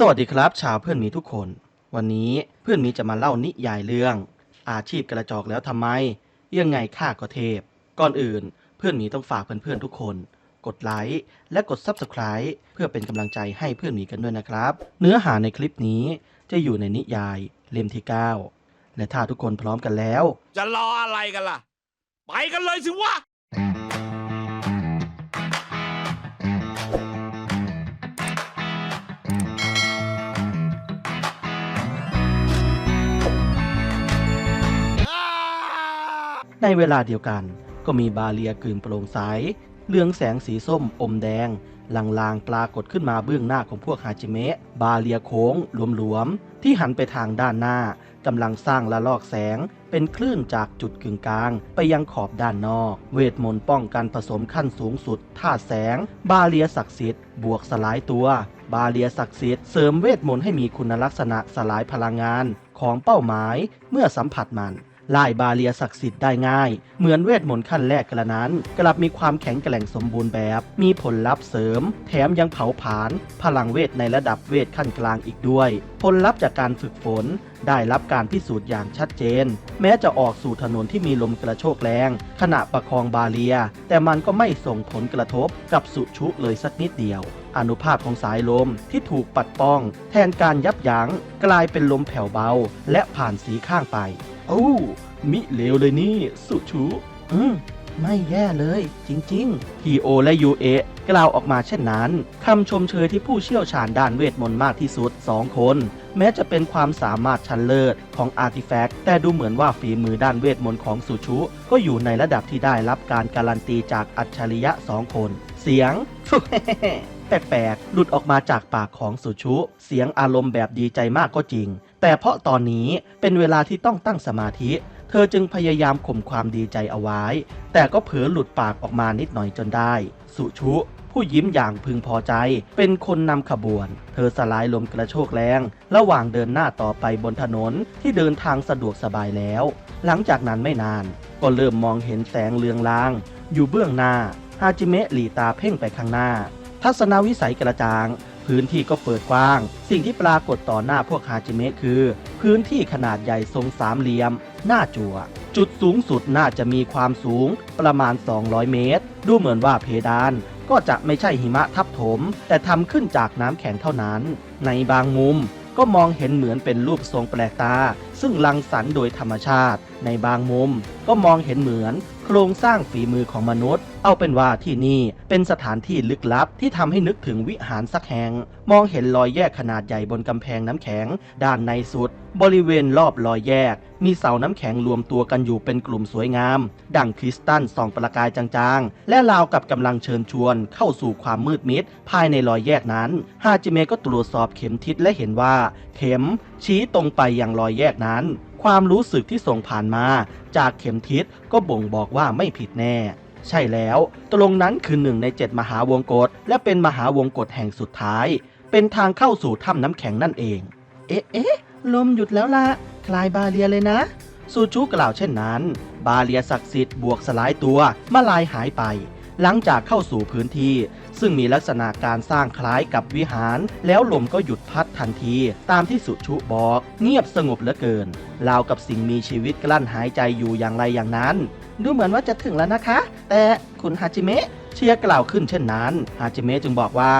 สวัสดีครับชาวเพื่อนหมีทุกคน วันนี้เพื่อนหมีจะมาเล่านิยายเรื่อง อาชีพกระจอกแล้วทำไม ยังไงข้าก็เทพ ก่อนอื่นเพื่อนหมีต้องฝากเพื่อนๆทุกคน กดไลค์และกด Subscribe เพื่อเป็นกำลังใจให้เพื่อนหมีกันด้วยนะครับ เนื้อหาในคลิปนี้จะอยู่ในนิยายเล่มที่ 9 และถ้าทุกคนพร้อมกันแล้ว จะรออะไรกันล่ะ ไปกันเลยสิวะ ในเวลาเดียวกัน ก็มีบาเลียกลืนโปร่งใสเรืองแสงสีส้มอมแดงลางๆปรากฏขึ้นมาเบื้องหน้าของพวกฮาจิเมะ บาเลียโค้งหลวมๆ ที่หันไปทางด้านหน้ากำลังสร้างละลอกแสง เป็นคลื่นจากจุดกึ่งกลาง ไปยังขอบด้านนอก เวทมนต์ป้องกันผสมขั้นสูงสุดธาตุแสง บาเลียศักดิ์สิทธิ์บวกสลายตัว บาเลียศักดิ์สิทธิ์เสริมเวทมนต์ให้มีคุณลักษณะสลายพลังงานของเป้าหมายเมื่อสัมผัสมัน ลายบาเลียศักดิ์สิทธิ์ได้ง่าย เหมือนเวทมนต์ขั้นแรกกระนั้น กลับมีความแข็งแกร่งสมบูรณ์แบบ มีผลลัพธ์เสริม แถมยังเผาผลาญพลังเวทในระดับเวทขั้นกลางอีกด้วย ผลลัพธ์จากการฝึกฝน ได้รับการพิสูจน์อย่างชัดเจน แม้จะออกสู่ถนนที่มีลมกระโชกแรง ขณะประคองบาเลีย แต่มันก็ไม่ส่งผลกระทบกับสุชุเลยสักนิดเดียวอนุภาพของสายลมที่ถูกปัดป้อง แทนการยับยัง้ง กลายเป็นลมแผ่วเบา และผ่านสีข้างไป โอ้มิเลวเลยนี่ สุชูอืมไม่แย่เลย จริงๆทีโอและยูเอะกล่าวออกมาเช่นนั้นคำชมเชยที่ผู้เชี่ยวชาญด้านเวทมนต์มากที่สุด 2 คน แม้จะเป็นความสามารถชั้นเลิศของอาร์ติแฟกต์แต่ดูเหมือนว่าฝีมือด้านเวทมนต์ของสุชุ ก็อยู่ในระดับที่ได้รับการการันตีจากอัจฉริยะ 2 คน เสียงแปลกๆหลุดออกมาจากปากของสุชุ เสียงอารมณ์แบบดีใจมากก็จริง แต่เพราะตอนนี้เป็นเวลาที่ต้องตั้งสมาธิ เธอจึงพยายามข่มความดีใจเอาไว้ แต่ก็เผลอหลุดปากออกมานิดหน่อยจนได้ สุชุ ผู้ยิ้มอย่างพึงพอใจ เป็นคนนำขบวน เธอสลายลมกระโชกแรง ระหว่างเดินหน้าต่อไปบนถนนที่เดินทางสะดวกสบายแล้ว หลังจากนั้นไม่นาน ก็เริ่มมองเห็นแสงเลืองลาง อยู่เบื้องหน้าฮาจิเมะหลีตาเพ่งไปข้างหน้า ทัศนวิสัยกระจ่าง พื้นที่ก็เปิดกว้าง สิ่งที่ปรากฏต่อหน้าพวกฮาจิเมะคือ พื้นที่ขนาดใหญ่ทรงสามเหลี่ยม หน้าจั่ว จุดสูงสุดน่าจะมีความสูงประมาณ 200 เมตร ดูเหมือนว่าเพดานก็จะไม่ใช่หิมะทับถม แต่ทำขึ้นจากน้ำแข็งเท่านั้น ในบางมุมก็มองเห็นเหมือนเป็นรูปทรงแปลกตา ซึ่งรังสรรค์โดยธรรมชาติ ในบางมุมก็มองเห็นเหมือน โครงสร้างฝีมือของมนุษย์ เอาเป็นว่าที่นี่เป็นสถานที่ลึกลับที่ทำให้นึกถึงวิหารสักแห่ง มองเห็นรอยแยกขนาดใหญ่บนกำแพงน้ำแข็ง ด้านในสุด บริเวณรอบรอยแยก มีเสาน้ำแข็งรวมตัวกันอยู่เป็นกลุ่มสวยงาม ดังคริสตัลส่องประกายจางๆ และราวกับกำลังเชิญชวน เข้าสู่ความมืดมิด ภายในรอยแยกนั้น ฮาจิเมะก็ตรวจสอบเข็มทิศและเห็นว่า เข็มชี้ตรงไปยังรอยแยกนั้น ความรู้สึกที่ส่งผ่านมา จากเข็มทิศก็บ่งบอกว่าไม่ผิดแน่ ใช่แล้ว ตรงนั้นคือหนึ่งในเจ็ดมหาวงกฏและเป็นมหาวงกฏแห่งสุดท้าย เป็นทางเข้าสู่ถ้ำน้ำแข็งนั่นเอง เอ๊ะเอ๊ะลมหยุดแล้วล่ะคลายบาเลียเลยนะซูชูกล่าวเช่นนั้น บาเลียศักดิ์สิทธิ์บวกสลายตัวมาลายหายไป หลังจากเข้าสู่พื้นที่ ซึ่งมีลักษณะการสร้างคล้ายกับวิหาร แล้วลมก็หยุดพัดทันที ตามที่สุชุบอก เงียบสงบเหลือเกินราวกับสิ่งมีชีวิตกลั้นหายใจอยู่อย่างไรอย่างนั้น ดูเหมือนว่าจะถึงแล้วนะคะ แต่คุณฮาจิเมะเชียร์กล่าวขึ้นเช่นนั้นฮาจิเมะจึงบอกว่า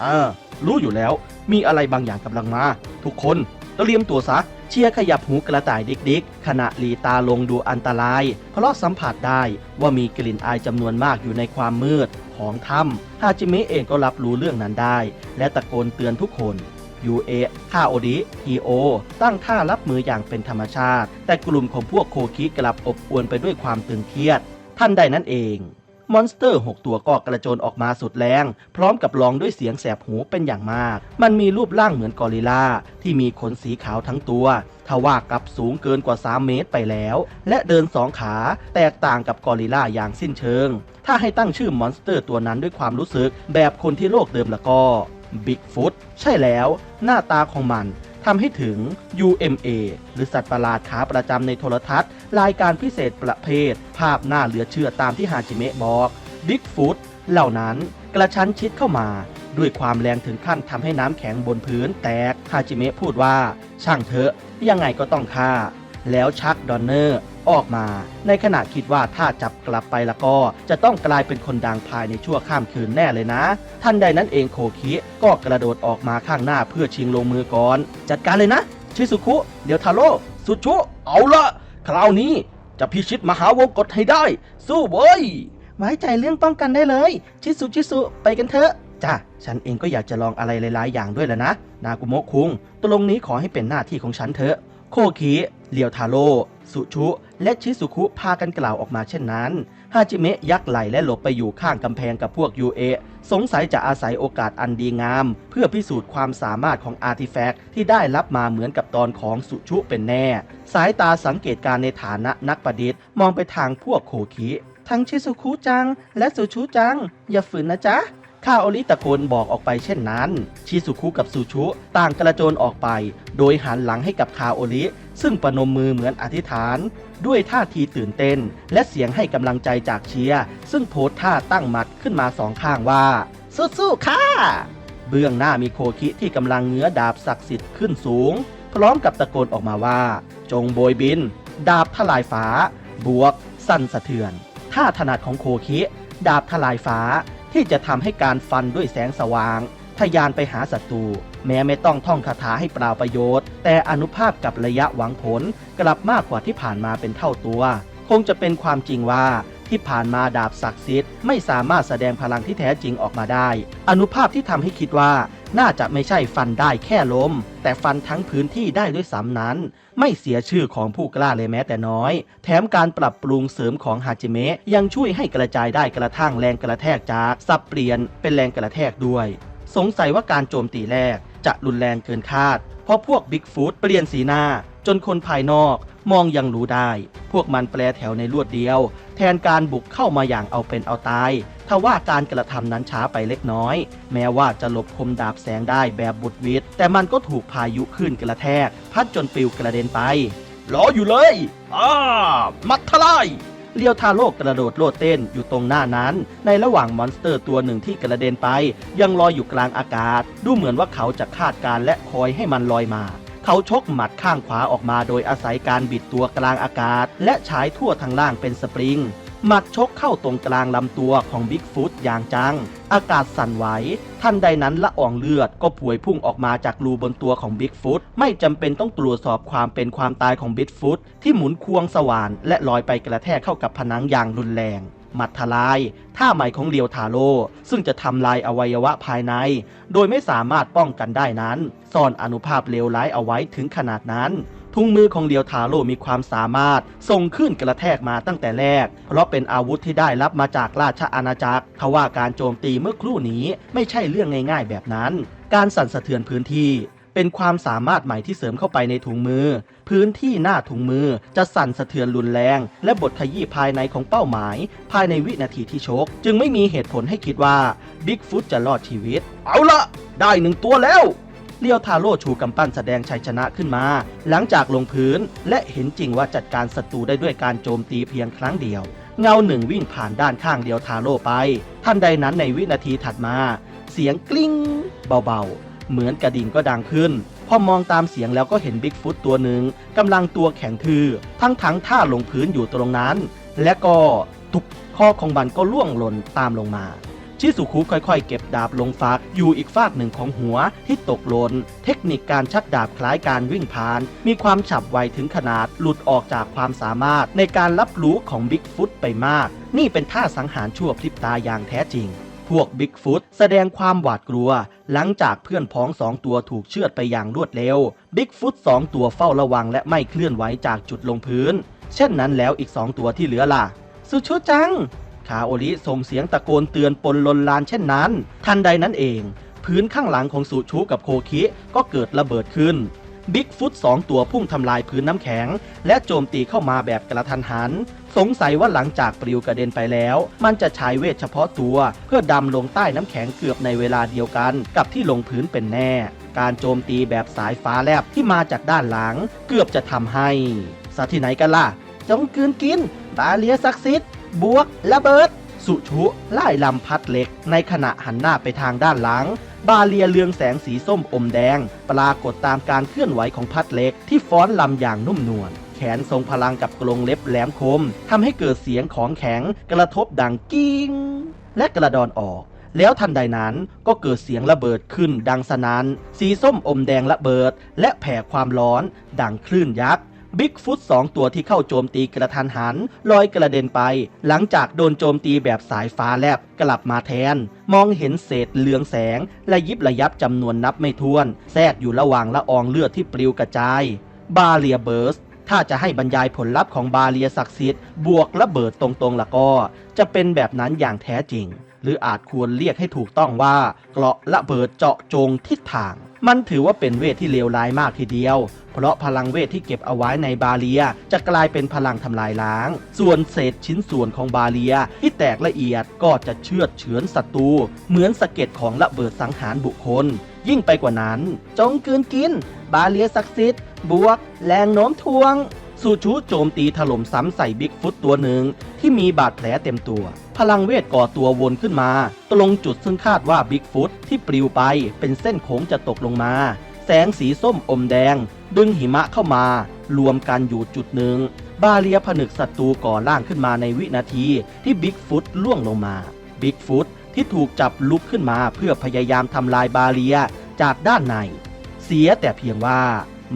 เออรู้อยู่แล้ว มีอะไรบางอย่างกำลังมา ทุกคนเตรียมตัวซะเชียร์ขยับหูกระต่ายดิกๆ ขณะหลีตาลงดูอันตราย เพราะสัมผัสได้ว่ามีกลิ่นอายจำนวนมากอยู่ในความมืดของถ้ำฮาจิเมะเองก็รับรู้เรื่องนั้นได้ และตะโกนเตือนทุกคน ยูเอะคาโอดิทีโอตั้งท่ารับมืออย่างเป็นธรรมชาติ แต่กลุ่มของพวกโคคิกลับอบอวนไปด้วยความตึงเครียด ท่านใดนั้นเองมอนสเตอร์ 6 ตัวก็กระโจนออกมาสุดแรง พร้อมกับร้องด้วยเสียงแสบหูเป็นอย่างมาก มันมีรูปร่างเหมือนกอริลลาที่มีขนสีขาวทั้งตัว ทว่ากลับสูงเกินกว่า 3 เมตรไปแล้ว และเดินสองขา แตกต่างกับกอริลลาอย่างสิ้นเชิง ถ้าให้ตั้งชื่อมอนสเตอร์ตัวนั้นด้วยความรู้สึกแบบคนที่โลกเดิมแล้วก็ บิ๊กฟุตใช่แล้ว หน้าตาของมันทำให้ถึง UMA หรือสัตว์ประหลาดขาประจำในโทรทัศน์ รายการพิเศษประเภท ภาพหน้าเหลือเชื่อตามที่ฮาจิเมะบอกบิ๊กฟุตเหล่านั้นกระชั้นชิดเข้ามา ด้วยความแรงถึงขั้นทำให้น้ำแข็งบนพื้นแตกฮาจิเมะพูดว่า ช่างเถอะ ยังไงก็ต้องฆ่า แล้วชักดอนเนอร์ ออกมา ในขณะคิดว่าถ้าจับกลับไปแล้วก็ จะต้องกลายเป็นคนดังภายในชั่วข้ามคืนแน่เลยนะทันใดนั้นเองโคคิก็กระโดดออกมาข้างหน้าเพื่อชิงลงมือก่อน จัดการเลยนะ ชิซุคุ เดี๋ยวทาโร่สุชุ เอาละคราวนี้จะพิชิตมหาวงกฏให้ได้ สู้เว้ยไว้ใจเรื่องป้องกันได้เลย ชิสุชิสุไปกันเถอะจ้ะฉันเองก็อยากจะลองอะไรหลาย ๆ อย่างด้วยแหละนะ นากุโมะคุงตกลงนี้ขอให้เป็นหน้าที่ของฉันเถอะ โคคิเลียวทาโร่ สุชุ และชิสุคุพากันกล่าวออกมาเช่นนั้น ฮาจิเมะยักไหลและหลบไปอยู่ข้างกำแพงกับพวกยูเอะสงสัยจะอาศัยโอกาสอันดีงาม เพื่อพิสูจน์ความสามารถของอาร์ติแฟกต์ที่ได้รับมาเหมือนกับตอนของสุชุเป็นแน่ สายตาสังเกตการในฐานะนักประดิษฐ์มองไปทางพวกโคคิทั้งชิสุคุจัง และสุชุจัง อย่าฝืนนะจ๊ะ ข้าโอริตะโกนบอกออกไปเช่นนั้น ชิสุคุกับสุชุต่างกระโจนออกไป โดยหันหลังให้กับคาโอริซึ่งประนมมือเหมือนอธิษฐาน ด้วยท่าทีตื่นเต้น และเสียงให้กำลังใจจากเชียร์ซึ่งโพสท่าตั้งหมัดขึ้นมาสองข้างว่า สู้ๆค่ะเบื้องหน้ามีโคคิที่กำลังเงื้อดาบศักดิ์สิทธิ์ขึ้นสูง พร้อมกับตะโกนออกมาว่า จงโบยบิน ดาบทลายฟ้า บวก สั่นสะเทือนท่าถนัดของโคคิ ดาบทลายฟ้า ที่จะทำให้การฟันด้วยแสงสว่างทะยานไปหาศัตรูแม้ไม่ต้องท่องคาถาให้เปล่าประโยชน์ แต่อนุภาพกับระยะหวังผลกลับมากกว่าที่ผ่านมาเป็นเท่าตัว คงจะเป็นความจริงว่า ที่ผ่านมาดาบศักดิ์สิทธิ์ไม่สามารถแสดงพลังที่แท้จริงออกมาได้ อนุภาพที่ทำให้คิดว่าน่าจะไม่ใช่ฟันได้แค่ล้ม แต่ฟันทั้งพื้นที่ได้ด้วยซ้ำนั้น ไม่เสียชื่อของผู้กล้าเลยแม้แต่น้อย แถมการปรับปรุงเสริมของฮาจิเมะยังช่วยให้กระจายได้กระทั่งแรงกระแทกจากสับเปลี่ยนเป็นแรงกระแทกด้วย สงสัยว่าการโจมตีแรกจะรุนแรงเกินคาด เพราะพวกบิ๊กฟูดเปลี่ยนสีหน้า จนคนภายนอกมองยังรู้ได้ พวกมันแปลแถวในรวดเดียว แทนการบุกเข้ามาอย่างเอาเป็นเอาตายทว่าการกระทำนั้นช้าไปเล็กน้อย แม้ว่าจะหลบคมดาบแสงได้แบบบุดวิดแต่มันก็ถูกพายุขึ้นกระแทก พัดจนปลิวกระเด็นไปรออยู่เลยอ่ามัดทลายเลียวทาโร่กระโดดโลดเต้นอยู่ตรงหน้านั้น ในระหว่างมอนสเตอร์ตัวหนึ่งที่กระเด็นไป ยังลอยอยู่กลางอากาศ ดูเหมือนว่าเขาจะคาดการและคอยให้มันลอยมา เขาชกหมัดข้างขวาออกมาโดยอาศัยการบิดตัวกลางอากาศ และฉายทั่วทางล่างเป็นสปริง หมัดชกเข้าตรงกลางลำตัวของบิ๊กฟุตอย่างจัง อากาศสั่นไหวทันใดนั้นละอองเลือดก็ผวยพุ่งออกมาจากรูบนตัวของบิ๊กฟุตไม่จำเป็นต้องตรวจสอบความเป็นความตายของบิ๊กฟุตที่หมุนควงสว่านและลอยไปกระแทกเข้ากับผนังอย่างรุนแรง หมัดทลาย ท่าใหม่ของเลียวทาโร่ซึ่งจะทำลายอวัยวะภายใน โดยไม่สามารถป้องกันได้นั้น ซ่อนอนุภาพเลวร้ายเอาไว้ถึงขนาดนั้นทุ่งมือของเลียวทาโร่มีความสามารถส่งขึ้นกระแทกมาตั้งแต่แรก เพราะเป็นอาวุธที่ได้รับมาจากราชอาณาจักรทว่าการโจมตีเมื่อครู่นี้ไม่ใช่เรื่องง่าย ๆ แบบนั้น การสั่นสะเทือนพื้นที่ เป็นความสามารถใหม่ที่เสริมเข้าไปในถุงมือ พื้นที่หน้าถุงมือจะสั่นสะเทือนรุนแรง และบทขยี้ภายในของเป้าหมาย ภายในวินาทีที่ชก จึงไม่มีเหตุผลให้คิดว่าบิ๊กฟุตจะรอดชีวิต เอาละได้หนึ่งตัวแล้วเลียวทาโร่ชูกำปั้นแสดงชัยชนะขึ้นมา หลังจากลงพื้นและเห็นจริงว่าจัดการศัตรูได้ด้วยการโจมตีเพียงครั้งเดียว เงาหนึ่งวิ่งผ่านด้านข้างเดียวทาโร่ไปทันใดนั้นในวินาทีถัดมา เสียงกลิ้งเบาๆ เหมือนกระดิ่งก็ดังขึ้น พอมองตามเสียงแล้วก็เห็นบิ๊กฟุตตัวหนึ่งกำลังตัวแข็งทื่อทั้งทั้งท่าลงพื้นอยู่ตรงนั้น และก็ตุกคอของมันก็ล่วงหล่นตามลงมาชิสุคุค่อยๆ เก็บดาบลงฟักอยู่อีกฝากหนึ่งของหัวที่ตกหล่นเทคนิคการชักดาบคล้ายการวิ่งผ่าน มีความฉับไวถึงขนาดหลุดออกจากความสามารถในการรับรู้ของบิ๊กฟุตไปมาก นี่เป็นท่าสังหารชั่วพริบตาอย่างแท้จริง พวกบิ๊กฟุตแสดงความหวาดกลัว หลังจากเพื่อนพ้องสองตัวถูกเชือดไปอย่างรวดเร็วบิ๊กฟุตสองตัวเฝ้าระวังและไม่เคลื่อนไหวจากจุดลงพื้น เช่นนั้นแล้วอีกสองตัวที่เหลือล่ะ สุชุจัง คาโอริส่งเสียงตะโกนเตือนปนลนลานเช่นนั้น ทันใดนั้นเอง พื้นข้างหลังของสุชูกับโคคิก็เกิดระเบิดขึ้นบิ๊กฟุตสองตัวพุ่งทำลายพื้นน้ำแข็ง และโจมตีเข้ามาแบบกระทันหัน สงสัยว่าหลังจากปลิวกระเด็นไปแล้ว มันจะใช้เวทเฉพาะตัว เพื่อดำลงใต้น้ำแข็งเกือบในเวลาเดียวกันกับที่ลงพื้นเป็นแน่ การโจมตีแบบสายฟ้าแลบที่มาจากด้านหลัง เกือบจะทำให้ซะที่ไหนกันล่ะ จงกืนกิน บาเลียศักดิ์สิทธิ์บวกระเบิด สุชุไล่ลำพัดเล็ก ในขณะหันหน้าไปทางด้านหลัง บาเลียเรืองแสงสีส้มอมแดง ปรากฏตามการเคลื่อนไหวของพัดเล็กที่ฟ้อนลำอย่างนุ่มนวล ขนทรงพลังกับกรงเล็บแหลมคมทำให้เกิดเสียงของแข็งกระทบดังกิ้ง และกระดอนออก แล้วทันใดนั้นก็เกิดเสียงระเบิดขึ้นดังสนัน่นสีส้มอมแดงระเบิด และแผ่ความร้อนดังคลื่นยักษ์บิ๊กฟุตสองตัวที่เข้าโจมตีกระทันหันลอยกระเด็นไป หลังจากโดนโจมตีแบบสายฟ้าแลบกลับมาแทน มองเห็นเศษเลืองแสง และยิบระยับจำนวนนับไม่ถ้วน แทรกอยู่ระหว่างละอองเลือดที่ปลิวกระจาย บาเลียเบิร์ส ถ้าจะให้บรรยายผลลัพธ์ของบาเลียศักดิ์สิทธิ์บวกระเบิดตรงๆละก็ จะเป็นแบบนั้นอย่างแท้จริง หรืออาจควรเรียกให้ถูกต้องว่าเกราะระเบิดเจาะจงทิศทาง มันถือว่าเป็นเวทที่เลวร้ายมากทีเดียว เพราะพลังเวทที่เก็บเอาไว้ในบาเลียจะกลายเป็นพลังทำลายล้าง ส่วนเศษชิ้นส่วนของบาเลียที่แตกละเอียดก็จะเชือดเฉือนศัตรูเหมือนสะเก็ดของระเบิดสังหารบุคคล ยิ่งไปกว่านั้น จงกืนกิน บาเลียศักดิ์สิทธิ์บวก แรงโน้มถ่วง สูชูโจมตีถล่มซ้ำใส่บิ๊กฟุตตัวหนึ่ง ที่มีบาดแผลเต็มตัว พลังเวทก่อตัววนขึ้นมา ตรงจุดซึ่งคาดว่าบิ๊กฟุตที่ปลิวไปเป็นเส้นโค้งจะตกลงมา แสงสีส้มอมแดง ดึงหิมะเข้ามา รวมกันอยู่จุดหนึ่ง บาเลียผนึกศัตรูก่อร่างขึ้นมาในวินาทีที่บิ๊กฟุตล่วงลงมาบิ๊กฟุต ที่ถูกจับลุกขึ้นมาเพื่อพยายามทำลายบาเลียจากด้านใน เสียแต่เพียงว่า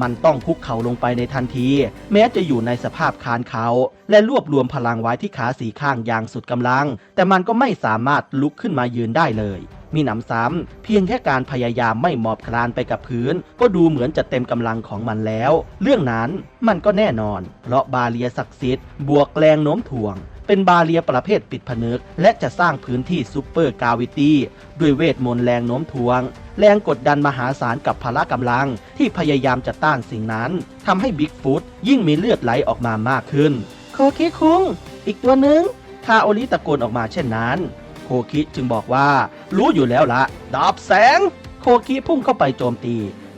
มันต้องคุกเข่าลงไปในทันที แม้จะอยู่ในสภาพคานเขา และรวบรวมพลังไว้ที่ขาสีข้างอย่างสุดกำลัง แต่มันก็ไม่สามารถลุกขึ้นมายืนได้เลย มีหนำซ้ำเพียงแค่การพยายามไม่หมอบคลานไปกับพื้น ก็ดูเหมือนจะเต็มกำลังของมันแล้ว เรื่องนั้นมันก็แน่นอน เพราะบาเลียศักดิ์สิทธิ์บวกแรงโน้มถ่วง เป็นบาเลียประเภทปิดผนึก และจะสร้างพื้นที่ซูเปอร์กาวิตี้ด้วยเวทมนต์แรงโน้มถ่วง แรงกดดันมหาศาลกับพละกำลัง ที่พยายามจะต้านสิ่งนั้นทำให้บิ๊กฟุตยิ่งมีเลือดไหลออกมามากขึ้น โคคิคุง อีกตัวหนึ่งคาโอริตะโกนออกมาเช่นนั้น โคคิจึงบอกว่า รู้อยู่แล้วละดาบแสง โคคิพุ่งเข้าไปโจมตี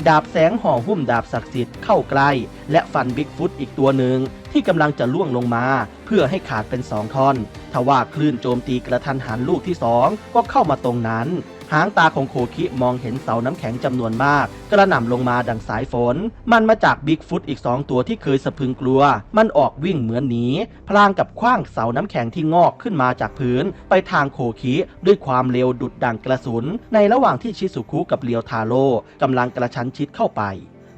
ดาบแสงห่อหุ้มดาบศักดิ์สิทธิ์เข้าใกล้ และฟันบิ๊กฟุตอีกตัวหนึ่งที่กำลังจะล่วงลงมา เพื่อให้ขาดเป็นสองท่อนทว่าคลื่นโจมตีกระทันหันลูกที่สองก็เข้ามาตรงนั้น หางตาของโคคิมองเห็นเสาน้ำแข็งจำนวนมาก กระหน่ำลงมาดังสายฝน มันมาจากบิ๊กฟุตอีกสองตัวที่เคยสะพึงกลัว มันออกวิ่งเหมือนหนี พลางกับคว้างเสาน้ำแข็งที่งอกขึ้นมาจากพื้น ไปทางโคคิด้วยความเร็วดุดดังกระสุน ในระหว่างที่ชิสุคุกับเลียวทาโร่กำลังกระชั้นชิดเข้าไป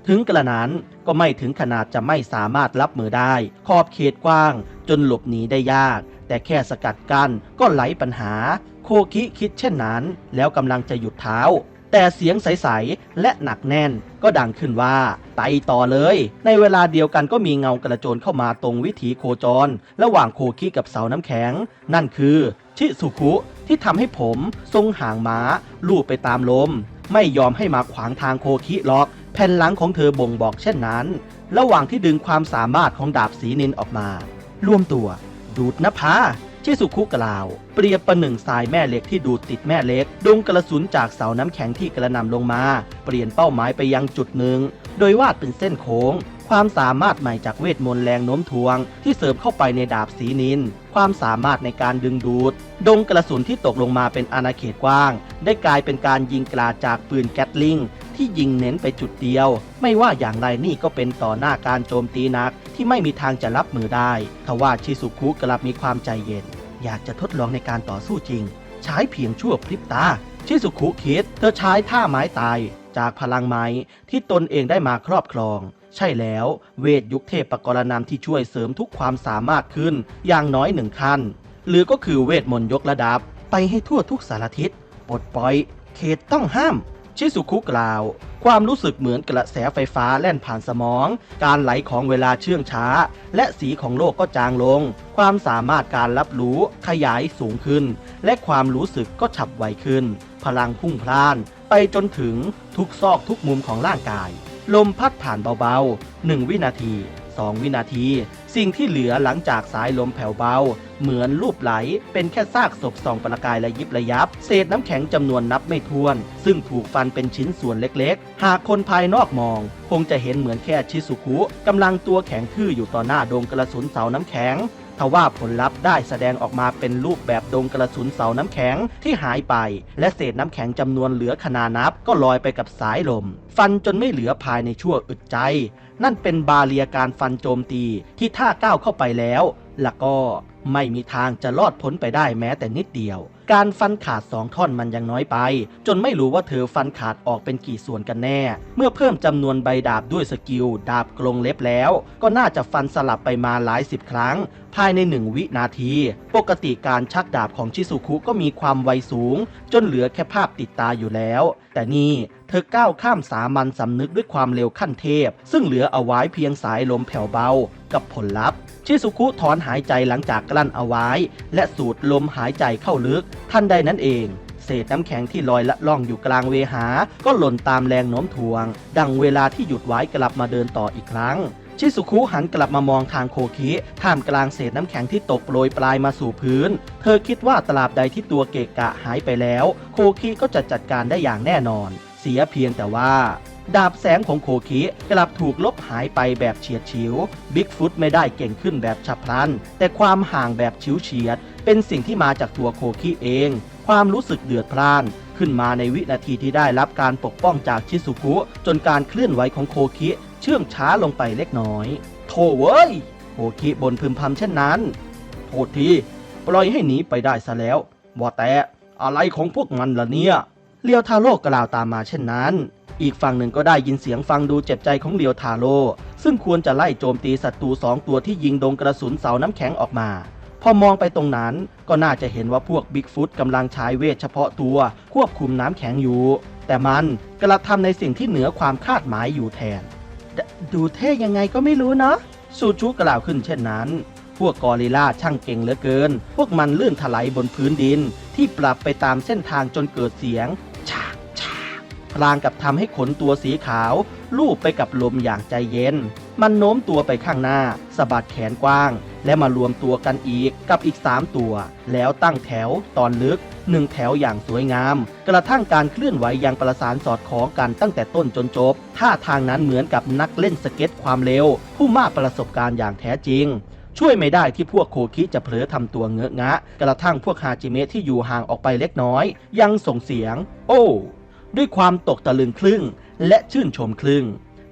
ถึงกระนั้นก็ไม่ถึงขนาดจะไม่สามารถรับมือได้ ขอบเขตกว้าง จนหลบหนีได้ยาก แต่แค่สกัดกั้นก็ไหลปัญหา โคคิคิดเช่นนั้น แล้วกำลังจะหยุดเท้า แต่เสียงใส ๆ และหนักแน่นก็ดังขึ้นว่าไปต่อเลย ในเวลาเดียวกันก็มีเงากระโจนเข้ามาตรงวิถีโคจร ระหว่างโคคิกับเสาน้ำแข็ง นั่นคือ ชิสุคุที่ทำให้ผมทรงหางม้าลูบไปตามลม ไม่ยอมให้มาขวางทางโคคิหรอก แผ่นหลังของเธอบ่งบอกเช่นนั้น ระหว่างที่ดึงความสามารถของดาบสีนินออกมารวมตัว ดูดนภา ชิสุคุกล่าว เปรียบประหนึ่งสายแม่เหล็กที่ดูดติดแม่เหล็กดงกระสุนจากเสาน้ำแข็งที่กระหนำลงมา เปลี่ยนเป้าหมายไปยังจุดหนึ่ง โดยวาดเป็นเส้นโค้ง ความสามารถใหม่จากเวทมนต์แรงโน้มถ่วง ที่เสริมเข้าไปในดาบสีนิน ความสามารถในการดึงดูด ดงกระสุนที่ตกลงมาเป็นอาณาเขตกว้าง ได้กลายเป็นการยิงกราจากปืนแก๊ตลิง ที่ยิงเน้นไปจุดเดียว ไม่ว่าอย่างไรนี่ก็เป็นต่อหน้าการโจมตีหนักที่ไม่มีทางจะรับมือได้ทว่าชิสุคุกลับมีความใจเย็น อยากจะทดลองในการต่อสู้จริง ใช้เพียงชั่วพริบตา ชิสุคุคิดเธอใช้ท่าไม้ตาย จากพลังไม้ที่ตนเองได้มาครอบครองใช่แล้วเวทยุคเทพปกรณามที่ช่วยเสริมทุกความสามารถขึ้น อย่างน้อยหนึ่งขั้น หรือก็คือเวทมนต์ยกระดับ ไปให้ทั่วทุกสารทิศปลดปล่อย เขตต้องห้าม ชิสุคุกล่าว ความรู้สึกเหมือนกระแสไฟฟ้าแล่นผ่านสมอง การไหลของเวลาเชื่องช้า และสีของโลกก็จางลง ความสามารถการรับรู้ขยายสูงขึ้น และความรู้สึกก็ฉับไวขึ้น พลังพุ่งพล่าน ไปจนถึงทุกซอกทุกมุมของร่างกาย ลมพัดผ่านเบาๆ 1 วินาที 2 วินาที สิ่งที่เหลือหลังจากสายลมแผ่วเบา เหมือนรูปไหล เป็นแค่ซากศพส่องประกายและยิบระยับ เศษน้ำแข็งจำนวนนับไม่ถ้วน ซึ่งถูกฟันเป็นชิ้นส่วนเล็กๆ หากคนภายนอกมอง คงจะเห็นเหมือนแค่ชิสุคุกำลังตัวแข็งทื่ออยู่ต่อหน้าดงกระสุนเสาน้ำแข็งทว่าผลลัพธ์ได้แสดงออกมาเป็นรูปแบบดงกระสุนเสาน้ำแข็งที่หายไป และเศษน้ำแข็งจำนวนเหลือขนานับก็ลอยไปกับสายลม ฟันจนไม่เหลือภายในชั่วอึดใจ นั่นเป็นบาเรียการฟันโจมตีที่ถ้าก้าวเข้าไปแล้วล่ะก็ ไม่มีทางจะรอดพ้นไปได้แม้แต่นิดเดียว การฟันขาดสองท่อนมันยังน้อยไป จนไม่รู้ว่าเธอฟันขาดออกเป็นกี่ส่วนกันแน่ เมื่อเพิ่มจำนวนใบดาบด้วยสกิล ดาบกรงเล็บแล้ว ก็น่าจะฟันสลับไปมาหลายสิบครั้ง ภายในหนึ่งวินาที ปกติการชักดาบของชิซุคุก็มีความไวสูง จนเหลือแค่ภาพติดตาอยู่แล้ว แต่นี่ เธอก้าวข้ามสามัญสำนึกด้วยความเร็วขั้นเทพ ซึ่งเหลือเอาไว้เพียงสายลมแผ่วเบา กับผลลัพธ์ชิซุคุถอนหายใจหลังจากกลั้นเอาไว้ และสูดลมหายใจเข้าลึกทันใดนั้นเอง เศษน้ำแข็งที่ลอยละล่องอยู่กลางเวหา ก็หล่นตามแรงโน้มถ่วง ดังเวลาที่หยุดไว้กลับมาเดินต่ออีกครั้งชิซุคุหันกลับมามองทางโคคิท่ามกลางเศษน้ำแข็งที่ตกโปรยปลายมาสู่พื้น เธอคิดว่าตราบใดที่ตัวเกะกะหายไปแล้ว โคคิก็จะจัดการได้อย่างแน่นอน เสียเพียงแต่ว่าดาบแสงของโคคิกลับถูกลบหายไปแบบเฉียดฉิว บิ๊กฟุตไม่ได้เก่งขึ้นแบบฉับพลัน แต่ความห่างแบบฉิวเฉียด เป็นสิ่งที่มาจากตัวโคคิเอง ความรู้สึกเดือดพล่าน ขึ้นมาในวินาทีที่ได้รับการปกป้องจากชิซุคุจนการเคลื่อนไหวของโคคิเชื่องช้าลงไปเล็กน้อย โธ่เว้ย โคคิบนพึมพำเช่นนั้นโทษที ปล่อยให้หนีไปได้ซะแล้วว่าแต่อะไรของพวกมันล่ะเนี่ย เลียวทาโร่กล่าวตามมาเช่นนั้น อีกฝั่งหนึ่งก็ได้ยินเสียงฟังดูเจ็บใจของเลียวทาโร่ซึ่งควรจะไล่โจมตีศัตรูสองตัวที่ยิงดงกระสุนเสาน้ำแข็งออกมา พอมองไปตรงนั้นก็น่าจะเห็นว่าพวกบิ๊กฟุตกำลังใช้เวทเฉพาะตัวควบคุมน้ำแข็งอยู่ แต่มันกระทำในสิ่งที่เหนือความคาดหมายอยู่แทนดดูเท่ยังไงก็ไม่รู้เนาะซูชูกล่าวขึ้นเช่นนั้น พวกกอริลลาช่างเก่งเหลือเกิน พวกมันลื่นถลายบนพื้นดินที่ปรับไปตามเส้นทางจนเกิดเสียง ฉากฉากพลางกับทำให้ขนตัวสีขาว ลูบไปกับลมอย่างใจเย็น มันโน้มตัวไปข้างหน้าสะบัดแขนกว้าง และมารวมตัวกันอีกกับอีก 3 ตัว แล้วตั้งแถวตอนลึกหนึ่งแถวอย่างสวยงาม กระทั่งการเคลื่อนไหวอยังประสานสอดคล้องกันตั้งแต่ต้นจนจบท่าทางนั้นเหมือนกับนักเล่นสเก็ตความเร็ว ผู้มากประสบการณ์อย่างแท้จริง ช่วยไม่ได้ที่พวกโคคิจะเผลอทำตัวเงอะงะ กระทั่งพวกฮาจิเมะที่อยู่ห่างออกไปเล็กน้อย ยังส่งเสียง โอ้ ด้วยความตกตะลึงครึ่ง และชื่นชมครึ่ง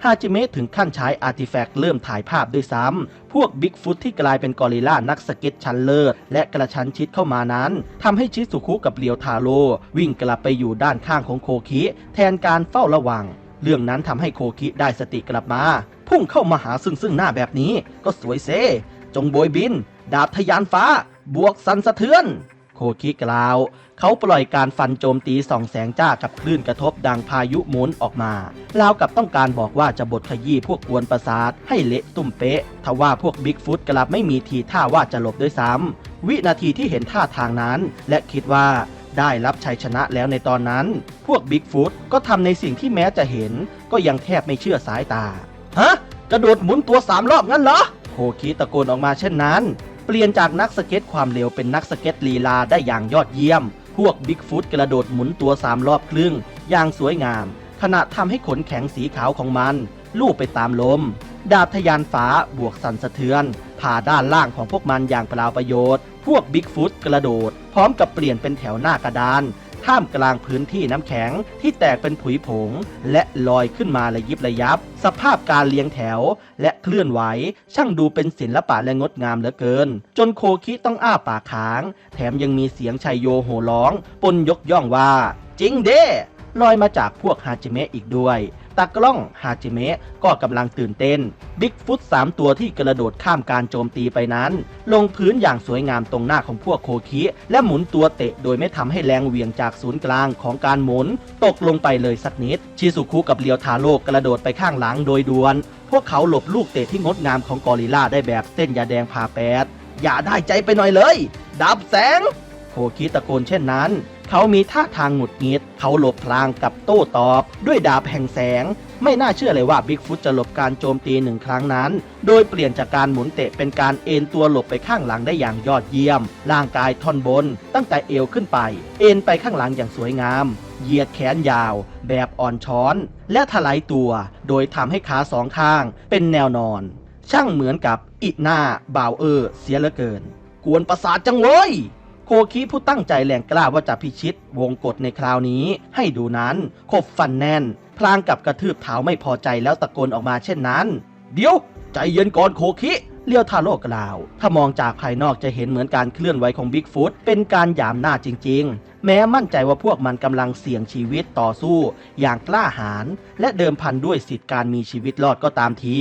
ฮาจิเมะถึงขั้นใช้อาร์ติแฟกต์เริ่มถ่ายภาพด้วยซ้ำ พวกบิ๊กฟุตที่กลายเป็นกอริลลานักสเก็ตชั้นเลิศ และกระชั้นชิดเข้ามานั้นทำให้ชิซุคุกับเลียวทาโร่วิ่งกลับไปอยู่ด้านข้างของโคคิ แทนการเฝ้าระวัง เรื่องนั้นทำให้โคคิได้สติกลับมา พุ่งเข้ามาหาซึ่งซึ่งหน้าแบบนี้ก็สวยเซ จงโบยบิน ดาบทะยานฟ้า บวกสันสะเทือน โคคิกล่าว เขาปล่อยการฟันโจมตีสองแสงจ้ากับคลื่นกระทบดังพายุหมุนออกมาลาวกับต้องการบอกว่าจะบดขยี้พวกกวนประสาทให้เละตุ้มเป๊ะทว่าพวกบิ๊กฟุตกลับไม่มีทีท่าว่าจะหลบด้วยซ้ำวินาทีที่เห็นท่าทางนั้น และคิดว่าได้รับชัยชนะแล้วในตอนนั้น พวกบิ๊กฟุตก็ทำในสิ่งที่แม้จะเห็น ก็ยังแทบไม่เชื่อสายตา ฮะ กระโดดหมุนตัวสามรอบงั้นเหรอ โคคิตะโกนออกมาเช่นนั้น เปลี่ยนจากนักสเก็ตความเร็วเป็นนักสเก็ตลีลาได้อย่างยอดเยี่ยม พวกบิ๊กฟุตกระโดดหมุนตัวสามรอบครึ่ง อย่างสวยงาม ขณะทำให้ขนแข็งสีขาวของมัน ลูบไปตามลม ดาบทะยานฟ้าบวกสั่นสะเทือนผ่าด้านล่างของพวกมันอย่างเปล่าประโยชน์ พวกบิ๊กฟุตกระโดด พร้อมกับเปลี่ยนเป็นแถวหน้ากระดาน ท่ามกลางพื้นที่น้ำแข็งที่แตกเป็นผุยผง และลอยขึ้นมาระยิบระยับ สภาพการเรียงแถว และเคลื่อนไหว ช่างดูเป็นศิลปะและงดงามเหลือเกิน จนโคคิต้องอ้าปากค้าง แถมยังมีเสียงชัยโยโห่ร้อง ปนยกย่องว่า จริงเด้ลอยมาจากพวกฮาจิเมะอีกด้วย ตากล้องฮาจิเมะก็กำลังตื่นเต้นบิ๊กฟุต3ตัวที่กระโดดข้ามการโจมตีไปนั้น ลงพื้นอย่างสวยงามตรงหน้าของพวกโคคิ และหมุนตัวเตะโดยไม่ทำให้แรงเหวี่ยงจากศูนย์กลางของการหมุน ตกลงไปเลยสักนิด ชิซุคุกับเลียวทาโร่กระโดดไปข้างหลังโดยด่วน พวกเขาหลบลูกเตะที่งดงามของกอริลลาได้แบบเส้นยาแดงผ่าแปดอย่าได้ใจไปหน่อยเลย ดับแสง โคคิตะโกนเช่นนั้น เขามีท่าทางหงุดหงิด เขาหลบพลางกับโต้ตอบ ด้วยดาบแห่งแสง ไม่น่าเชื่อเลยว่าบิ๊กฟุตจะหลบการโจมตีหนึ่งครั้งนั้น โดยเปลี่ยนจากการหมุนเตะเป็นการเอ็นตัวหลบไปข้างหลังได้อย่างยอดเยี่ยม ร่างกายท่อนบน ตั้งแต่เอวขึ้นไป เอ็นไปข้างหลังอย่างสวยงามเหยียดแขนยาว แบบอ่อนช้อน และถลายตัว โดยทำให้ขาสองข้าง เป็นแนวนอน ช่างเหมือนกับอิหน้าบ่าวเออเสียเหลือเกิน กวนประสาทจังเลย โคคิผู้ตั้งใจแหลงกล้าว่าจะพิชิต วงกฎในคราวนี้ ให้ดูนั้นขบฟันแน่น พลางกับกระทืบเท้าไม่พอใจแล้วตะโกนออกมาเช่นนั้น เดี๋ยว ใจเย็นก่อนโคคิเลี้ยวทาโร่กล่าว ถ้ามองจากภายนอกจะเห็นเหมือนการเคลื่อนไหวของบิ๊กฟุตเป็นการหยามหน้าจริง ๆ แม้มั่นใจว่าพวกมันกำลังเสี่ยงชีวิตต่อสู้ อย่างกล้าหาญและเดิมพันด้วยสิทธิการมีชีวิตรอดก็ตามที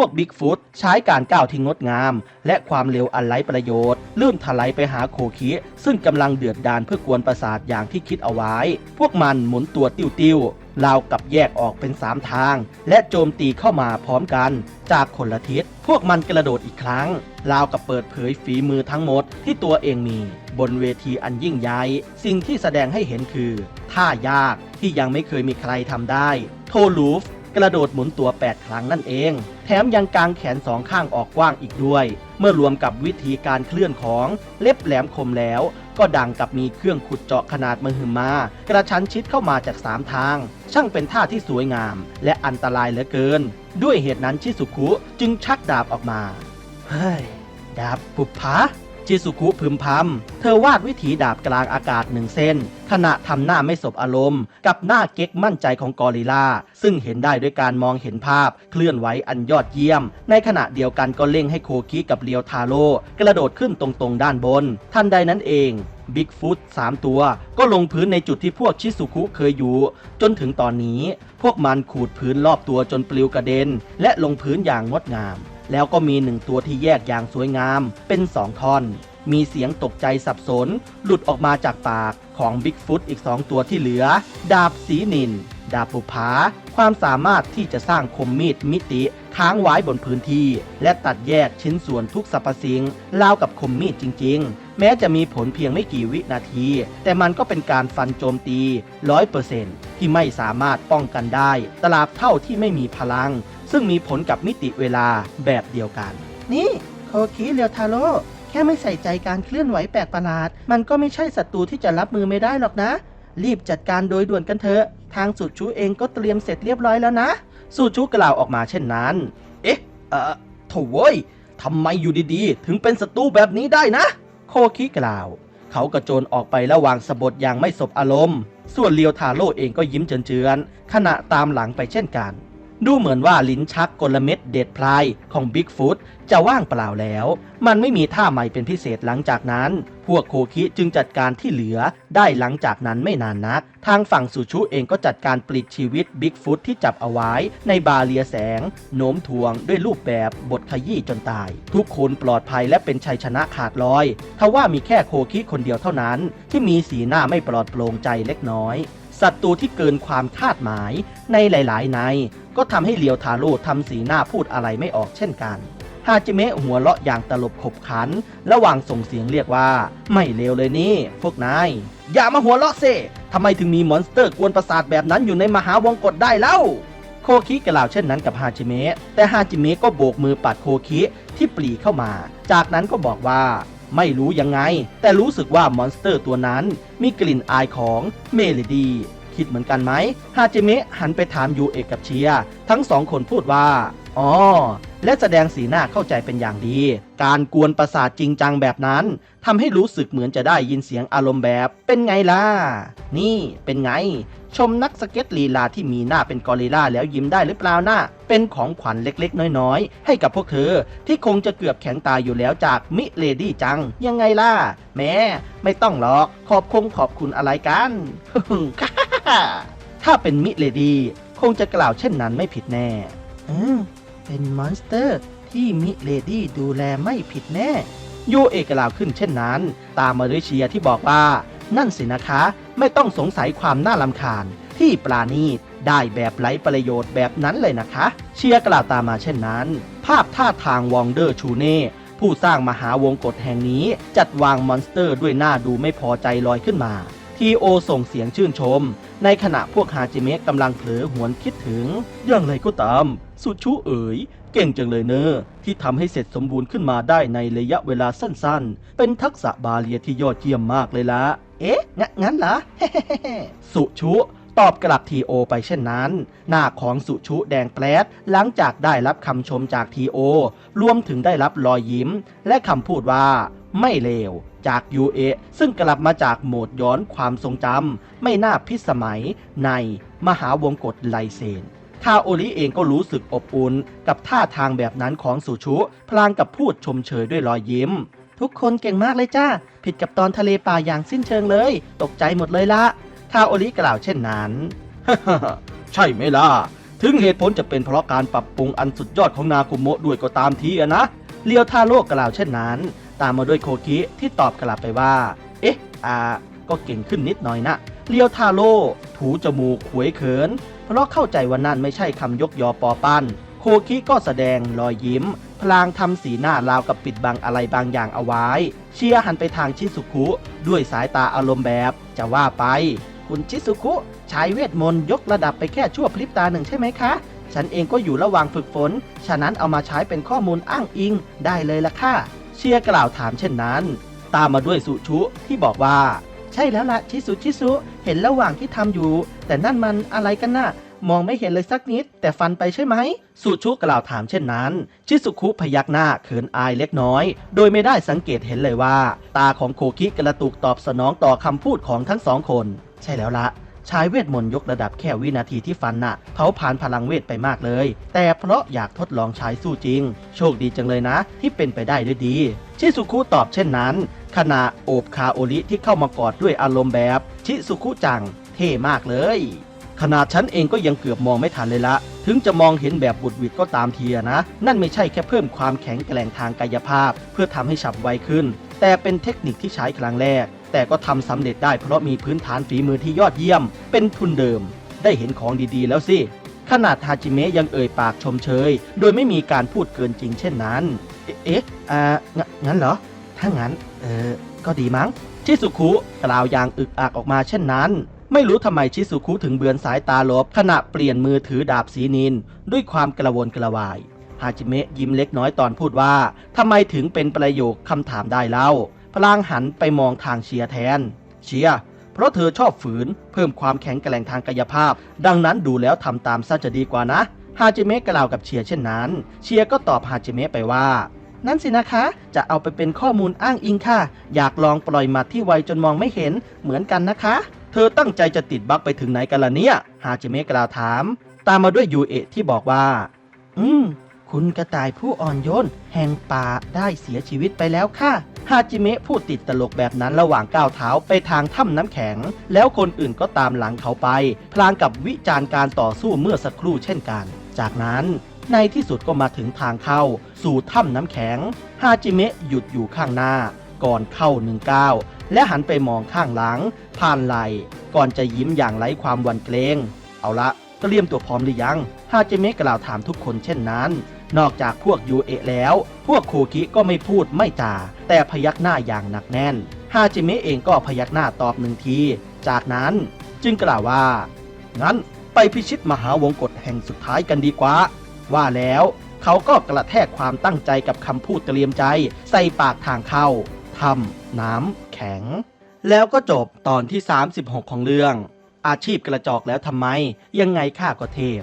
วกบิ๊กฟุตใช้การก้าวที่งดงาม และความเร็วอันไร้ประโยชน์ ลื่นถลายไปหาโคคิซึ่งกำลังเดือดดานเพื่อกวนประสาทอย่างที่คิดเอาไว้ พวกมันหมุนตัวติ้วๆราวกับแยกออกเป็นสามทาง และโจมตีเข้ามาพร้อมกัน จากคนละทิศ พวกมันกระโดดอีกครั้งราวกับเปิดเผยฝีมือทั้งหมดที่ตัวเองมี บนเวทีอันยิ่งใหญ่สิ่งที่แสดงให้เห็นคือ ท่ายากที่ยังไม่เคยมีใครทำได้ โทลูฟ กระโดดหมุนตัว 8 ครั้งนั่นเอง แถมยังกางแขนสองข้างออกกว้างอีกด้วย เมื่อรวมกับวิธีการเคลื่อนของเล็บแหลมคมแล้ว ก็ดังกับมีเครื่องขุดเจาะขนาดมหึมากระชั้นชิดเข้ามาจากสามทาง ช่างเป็นท่าที่สวยงาม และอันตรายเหลือเกิน ด้วยเหตุนั้นชิสุคุจึงชักดาบออกมา เฮ้ย ดาบปุบผา จิสุคุพึมพำ เธอวาดวิถีดาบกลางอากาศหนึ่งเส้น ขณะทำหน้าไม่สบอารมณ์ กับหน้าเก๊กมั่นใจของกอริลลาซึ่งเห็นได้ด้วยการมองเห็นภาพ เคลื่อนไหวอันยอดเยี่ยม ในขณะเดียวกันก็เร่งให้โคคิกับเลียวทาโร่กระโดดขึ้นตรงๆ ด้านบน ทันใดนั้นเองบิ๊กฟุตสามตัวก็ลงพื้นในจุดที่พวกชิสุคุเคยอยู่ จนถึงตอนนี้ พวกมันขูดพื้นรอบตัวจนปลิวกระเด็น และลงพื้นอย่างงดงาม แล้วก็มีหนึ่งตัวที่แยกอย่างสวยงามเป็นสองท่อน มีเสียงตกใจสับสน หลุดออกมาจากปากของบิ๊กฟุตอีกสองตัวที่เหลือ ดาบสีนิน ดาบปุผา ความสามารถที่จะสร้างคมมีดมิติค้างไว้บนพื้นที่ และตัดแยกชิ้นส่วนทุกสรรพสิ่งราวกับคมมีดจริง ๆ แม้จะมีผลเพียงไม่กี่วินาที แต่มันก็เป็นการฟันโจมตีร้อยเปอร์เซนที่ไม่สามารถป้องกันได้ ตราบเท่าที่ไม่มีพลัง ซึ่งมีผลกับมิติเวลาแบบเดียวกัน นี่โคคิเรียวทาโร่แค่ไม่ใส่ใจการเคลื่อนไหวแปลกประหลาด มันก็ไม่ใช่ศัตรูที่จะรับมือไม่ได้หรอกนะ รีบจัดการโดยด่วนกันเถอะ ทางสูตรชูเองก็เตรียมเสร็จเรียบร้อยแล้วนะ สูตรชูกล่าวออกมาเช่นนั้น เอ๊ะ เอ่อโถเว้ยทำไมอยู่ดีๆ ถึงเป็นศัตรูแบบนี้ได้นะ โคคิกล่าว เขากระโจนออกไประหว่างสะบดอย่างไม่สบอารมณ์ ส่วนเลียวทาโร่เองก็ยิ้มเจือนๆขณะตามหลังไปเช่นกัน ดูเหมือนว่าลิ้นชักกลเม็ดเด็ดพลายของบิ๊กฟุตจะว่างเปล่าแล้ว มันไม่มีท่าใหม่เป็นพิเศษหลังจากนั้น พวกโคคิจึงจัดการที่เหลือได้หลังจากนั้นไม่นานนัก ทางฝั่งสุชุเองก็จัดการปลิดชีวิตบิ๊กฟุตที่จับเอาไว้ในบาเรียแสง โน้มถ่วงด้วยรูปแบบบทขยี้จนตาย ทุกคนปลอดภัยและเป็นชัยชนะขาดลอยทว่ามีแค่โคคิคนเดียวเท่านั้น ที่มีสีหน้าไม่ปลอดโปร่งใจเล็กน้อย ศัตรูที่เกินความคาดหมายในหลายๆ ใน ก็ทำให้เลียวทาโร่ทำสีหน้าพูดอะไรไม่ออกเช่นกันฮาจิเมะหัวเราะอย่างตลบขบขัน ระหว่างส่งเสียงเรียกว่า ไม่เลวเลยนี่ พวกนาย อย่ามาหัวเราะเซ่ทำไมถึงมีมอนสเตอร์กวนประสาทแบบนั้นอยู่ในมหาวงกฏได้เล่า โคคิกล่าวเช่นนั้นกับฮาจิเมะแต่ฮาจิเมะก็โบกมือปัดโคคิที่ปลีเข้ามา จากนั้นก็บอกว่า ไม่รู้ยังไง แต่รู้สึกว่ามอนสเตอร์ตัวนั้นมีกลิ่นอายของเมเลดี คิดเหมือนกันไหมฮาจิเมะหันไปถามยูเอกกับเชีย ทั้งสองคนพูดว่า อ๋อ และแสดงสีหน้าเข้าใจเป็นอย่างดี การกวนประสาทจริงจังแบบนั้นทำให้รู้สึกเหมือนจะได้ยินเสียงอารมณ์แบบ เป็นไงล่ะ นี่เป็นไง ชมนักสเก็ตลีลาที่มีหน้าเป็นกอริลลาแล้วยิ้มได้หรือเปล่านะเป็นของขวัญเล็กๆ น้อยๆ ให้กับพวกเธอ ที่คงจะเกือบแข็งตายอยู่แล้วจากมิเลดี้จัง ยังไงล่ะ แม่ไม่ต้องหรอกขอบคงขอบคุณอะไรกัน ถ้าเป็นมิเลดี้คงจะกล่าวเช่นนั้นไม่ผิดแน่อื เป็นมอนสเตอร์ที่มิเลดี้ดูแลไม่ผิดแน่ยูเอกล่าวขึ้นเช่นนั้น ตามมาด้วยเชียที่บอกว่า นั่นสินะคะ ไม่ต้องสงสัยความน่าลำคาญ ที่ปราณีตได้แบบไร้ประโยชน์แบบนั้นเลยนะคะ เชียร์กล่าวตามมาเช่นนั้น ภาพท่าทางวองเดอร์ชูเน่ผู้สร้างมหาวงกฏแห่งนี้ จัดวางมอนสเตอร์ด้วยหน้าดูไม่พอใจลอยขึ้นมา ทีโอส่งเสียงชื่นชม ในขณะพวกฮาจิเมะกำลังเผลอหวนคิดถึง อย่างไรก็ตาม สุชูเอ๋ย เก่งจังเลยเนอที่ทำให้เสร็จสมบูรณ์ขึ้นมาได้ในระยะเวลาสั้นๆ เป็นทักษะบาเลียที่ยอดเยี่ยมมากเลยละเอ๊ะง,งั้นเหรอสุชุตอบกลับทีโอไปเช่นนั้น หน้าของสุชุแดงแปลดหลังจากได้รับคำชมจากทีโอรวมถึงได้รับรอยยิ้ม และคำพูดว่า ไม่เลว จากยูเอซึ่งกลับมาจากโหมดย้อนความทรงจำไม่น่าพิสมัยในมหาวงกฏไลเซนคาโอริเองก็รู้สึกอบอุ่นกับท่าทางแบบนั้นของสุชุ พลางกับพูดชมเชยด้วยรอยยิ้ม ทุกคนเก่งมากเลยจ้า ผิดกับตอนทะเลป่าอย่างสิ้นเชิงเลย ตกใจหมดเลยละคาโอริกล่าวเช่นนั้น ใช่ไหมล่ะ ถึงเหตุผลจะเป็นเพราะการปรับปรุงอันสุดยอดของนาคุโมะด้วยก็ตามทีอะนะเลียวทาโร่กล่าวเช่นนั้น ตามมาด้วยโคคิที่ตอบกลับไปว่า เอ๊ะอ่าก็เก่งขึ้นนิดหน่อยนะเลียวทาโร่ถูจมูกหวยเขิน เพราะเข้าใจว่านั่นไม่ใช่คำยกยอปอปั้น โคคิก็แสดงรอยยิ้ม พลางทำสีหน้าราวกับปิดบังอะไรบางอย่างเอาไว้ เชียหันไปทางชิสุคุ ด้วยสายตาอารมณ์แบบจะว่าไป คุณชิสุคุใช้เวทมนต์ยกระดับไปแค่ชั่วพริบตาหนึ่งใช่ไหมคะ ฉันเองก็อยู่ระหว่างฝึกฝน ฉะนั้นเอามาใช้เป็นข้อมูลอ้างอิงได้เลยละค่ะ เชียร์กล่าวถามเช่นนั้น ตามมาด้วยสุชุที่บอกว่า ใช่แล้วละชิสุชิสุเห็นระหว่างที่ทำอยู่ แต่นั่นมันอะไรกันน่ะมองไม่เห็นเลยสักนิด แต่ฟันไปใช่ไหมสุชุกล่าวถามเช่นนั้น ชิสุคุพยักหน้าเขินอายเล็กน้อย โดยไม่ได้สังเกตเห็นเลยว่า ตาของโคคิกระตุกตอบสนองต่อคำพูดของทั้งสองคน ใช่แล้วละ ใช้เวทมนต์ยกระดับแค่วินาทีที่ฟันน่ะเผาผ่านพลังเวทไปมากเลย แต่เพราะอยากทดลองใช้สู้จริง โชคดีจังเลยนะ ที่เป็นไปได้ด้วยดีชิสุคุตอบเช่นนั้น ขณะโอบคาโอริที่เข้ามากอดด้วยอารมณ์แบบชิสุคุจังเท่มากเลยขนาดฉันเองก็ยังเกือบมองไม่ทันเลยละ ถึงจะมองเห็นแบบบุดวิดก็ตามเทียนะ นั่นไม่ใช่แค่เพิ่มความแข็งแกร่งทางกายภาพ เพื่อทำให้ฉับไวขึ้น แต่เป็นเทคนิคที่ใช้ครั้งแรก แต่ก็ทำสำเร็จได้เพราะมีพื้นฐานฝีมือที่ยอดเยี่ยม เป็นทุนเดิม ได้เห็นของดีๆแล้วสิ ขนาดฮาจิเมะยังเอ่ยปากชมเชย โดยไม่มีการพูดเกินจริงเช่นนั้น เอ๊ะอ่างงั้นเหรอ ถ้างั้น เออ ก็ดีมั้ง ชิสุคุกล่าวอย่างอึกอักออกมาเช่นนั้น ไม่รู้ทำไมชิสุคุถึงเบือนสายตาลบ ขณะเปลี่ยนมือถือดาบสีนิน ด้วยความกระวนกระวายฮาจิเมะยิ้มเล็กน้อยตอนพูดว่าทำไมถึงเป็นประโยคคำถามได้เล่า พลางหันไปมองทางเชียแทน เชียเพราะเธอชอบฝืน เพิ่มความแข็งแกร่งทางกายภาพ ดังนั้นดูแล้วทำตามซะจะดีกว่านะฮาจิเมะกล่าวกับเชียเช่นนั้น เชียก็ตอบฮาจิเมะไปว่า นั่นสินะคะ จะเอาไปเป็นข้อมูลอ้างอิงค่ะ อยากลองปล่อยหมัดที่ไวจนมองไม่เห็นเหมือนกันนะคะ เธอตั้งใจจะติดบั๊กไปถึงไหนกันล่ะเนี่ยฮาจิเมะกล่าวถาม ตามมาด้วยยูเอะที่บอกว่า อืม คุณกระต่ายผู้อ่อนโยนแห่งป่าได้เสียชีวิตไปแล้วค่ะฮาจิเมะพูดติดตลกแบบนั้นระหว่างก้าวเท้าไปทางถ้ำน้ำแข็ง แล้วคนอื่นก็ตามหลังเขาไป พลางกับวิจารณ์การต่อสู้เมื่อสักครู่เช่นกัน จากนั้นในที่สุดก็มาถึงทางเข้า สู่ถ้ำน้ำแข็งฮาจิเมะหยุดอยู่ข้างหน้า ก่อนเข้าหนึ่งก้าวและหันไปมองข้างหลัง ผ่านไหลก่อนจะยิ้มอย่างไร้ความหวั่นเกรง เอาละเตรียมตัวพร้อมหรือยังฮาจิเมะกล่าวถามทุกคนเช่นนั้น นอกจากพวกยูเอะแล้ว พวกโคคิก็ไม่พูดไม่จา แต่พยักหน้าอย่างหนักแน่น ฮาจิเมะเองก็พยักหน้าตอบหนึ่งที จากนั้นจึงกล่าวว่า งั้นไปพิชิตมหาวงกฏแห่งสุดท้ายกันดีกว่า ว่าแล้วเขาก็กระแทกความตั้งใจกับคำพูดเตรียมใจ ใส่ปากทางเข้าทำน้ำแข็ง แล้วก็จบตอนที่ 36 ของเรื่อง อาชีพกระจอกแล้วทำไม ยังไงข้าก็เทพ